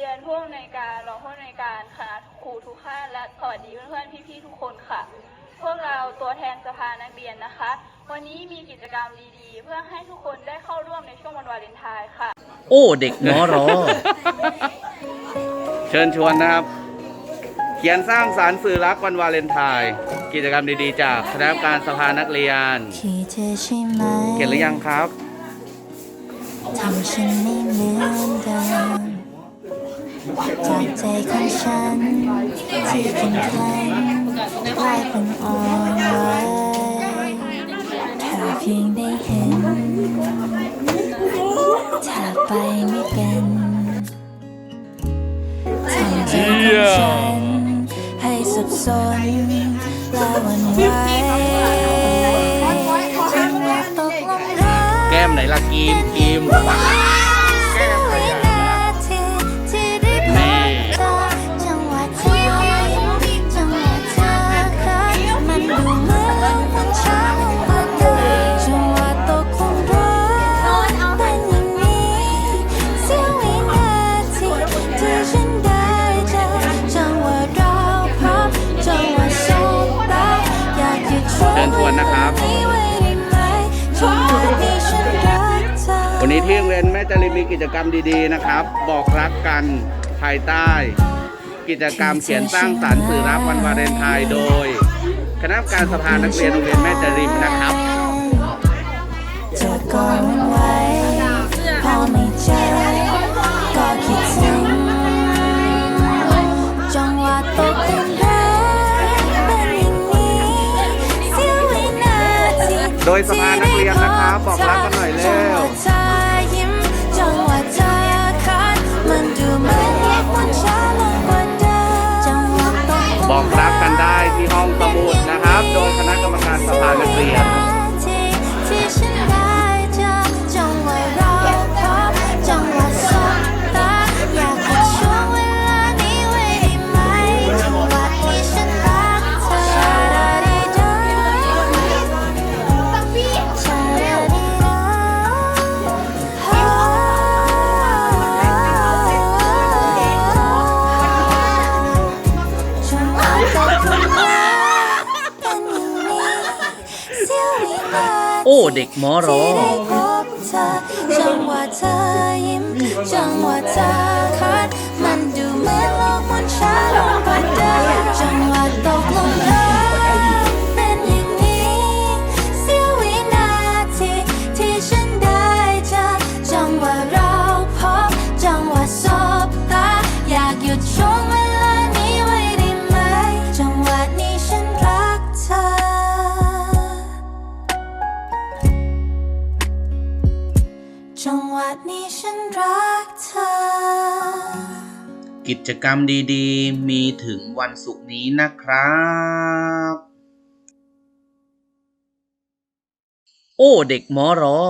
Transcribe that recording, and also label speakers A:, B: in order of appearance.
A: รียนผู้อำนวยการรองผู้อำนวยการคณะครูทุกท่านและสวัสดีเพื่อนๆพี่ๆทุกคนค่ะ พวกเราตัวแทนสภานักเรียนนะคะ วันนี้มีกิจกรรมดีๆ เพื่อให้ทุกคนได้เข้าร่วมในช่วงวันวาเลนไทน์ค่ะ
B: โอ้เด็กมอรอ
C: เชิญชวนนะครับ เขียนสร้างสารรค์สื่อรักวันวาเลนไทน์กิจกรรมดีๆ จากคณะกรรมการสภานักเรียน
D: ที่เธอใช่ไหม
C: เขียนหรือยังครับ
D: ทำฉันไม่เหมือนเดิม จากใจของฉัน ที่เข้มแข็งกลายเป็นอ่อนไหวถ้าเพียงได้เห็นถ้าไปไม่เป็นทำใจของฉัน ให้สับสนและหวันไหวจนว่าตกลงรัก
C: แก้มไหนล่ะกีมกีม
D: นนี้ที่
C: โรงเรียนแม่จริมีกิจกรรมดีๆนะครับ บอกรักกันภายใต้ กิจกรรมเขียนสร้างสรรค์สื่อรักวันวาเลนไทน์โดย คณะกรรมการสภานักเรียนโรงเรียนแม่จรินนะครับ
D: เธอก็วันไหวพอไม่เจอก็คิดถึงจังหวะตกหลุมรักเป็นอย่างนี้เสียวินาที
C: โดยสภานักเรียนนะครับบอกรักกันหน่อยเร็ว บอกรักกันได้ที่ห้องสมุดนะครับ โดยคณะกรรมการสภานักเรียน
D: อ้เด็กมอ
B: รอ
D: ที่ได้พบเธอจังหวะเธอยิ้มจังหวะเธอคัดมันดูเหมือนโลกมันช้าลงกว่าเดิมจังหวะตกลงรักเป็นอย่างนี้เสี้ยววินาทีที่ฉันได้เจอจังหวะเราพบจังหวะสบตาอยากหยุดช่ ดนี้ฉันรักเธอ
B: กิจกรรมดีๆ มีถึงวันศุกร์นี้นะครับ โอ้ เด็กมอรอ